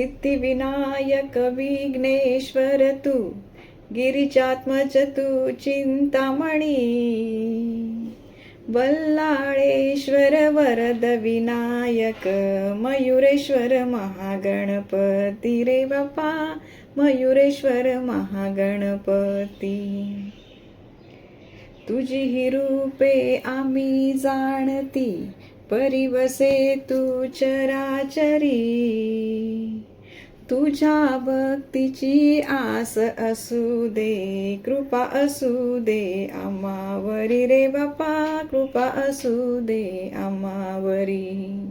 सिद्धिविनायक विघ्नेश्वर तू गिरिजात्मज तू चिंतामणी बल्लाळेश्वर वरद विनायक मयुरेश्वर महागणपती रे बापा मयुरेश्वर महागणपती। तुझी ही रूपे आम्ही जाणती परिवसे तू चराचरी। तुझ्या भक्तीची आस असू दे कृपा असू दे आम्हावरी रे बापा कृपा असू दे आम्हावरी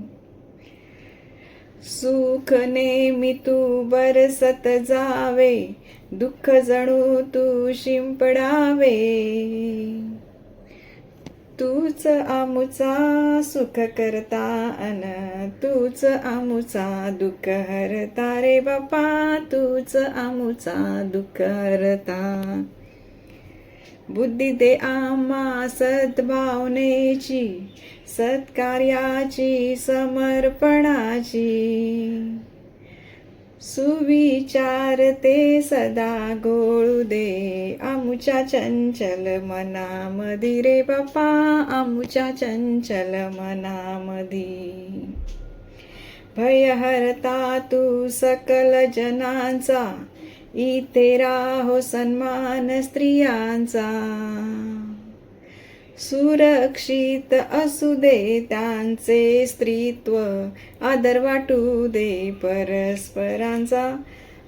सुख नेहमी तू बरसत जावे दुःख जणू तू शिंपडावे. तूच आमुचा सुख करता अन तूच आमुचा दुःख हरता. रे बापा तूच आमुचा दुःख हरता. बुद्धी दे आम्हा सद्भावनेची सत्कार्याची समर्पणाची. सुविचार ते सदा गोळू दे आमुच्या चंचल मनामधी रे बापा आमुच्या चंचल मनामधी भय हरता तू सकल जनांचा इथे राहो सन्मान स्त्रियांचा सुरक्षित असू दे त्यांचे स्त्रीत्व आदर वाटू दे परस्परांचा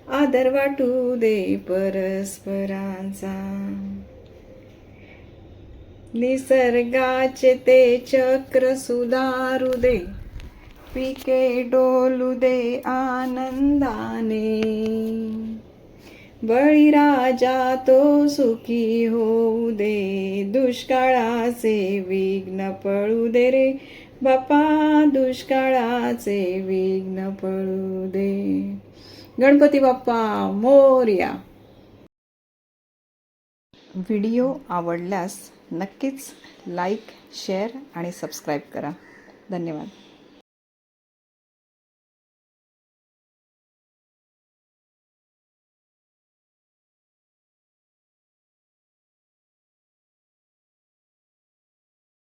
आदर वाटू दे परस्परांचा. निसर्गाचे ते चक्र सुधारू दे. पिके डोलू दे आनंदाने. बळीराजा तो सुखी होऊ दे. दुष्काळाचे विघ्न पळू दे रे. बापा दुष्काळाचे विघ्न पळू दे. गणपती बाप्पा मोर्या. व्हिडिओ आवडल्यास नक्कीच लाईक शेअर आणि सबस्क्राईब करा. धन्यवाद.